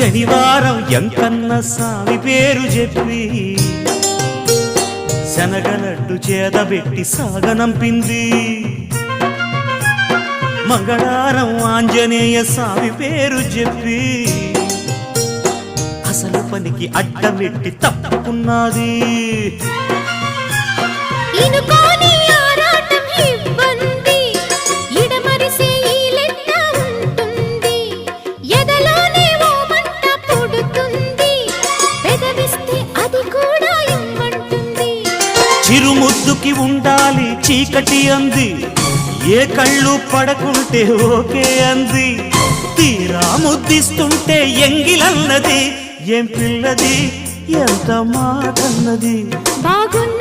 శనివారం ఎంకన్న సామి పేరు చెప్పి శనగనట్టు చేదబెట్టి సాగనంపింది. మంగళారం ఆంజనేయ స్వామి పేరు చెప్పి అసలు పనికి అడ్డమెట్టి తప్పుకున్నది. చిరుముద్దుకి ఉండాలి చీకటి అంది. ఏ కళ్ళు పడకుంటే ఓకే అంది. తీరా ముద్దిస్తుంటే ఎంగిలన్నది. ఏం పిల్లది? ఎంత మాటన్నది? బాగుంది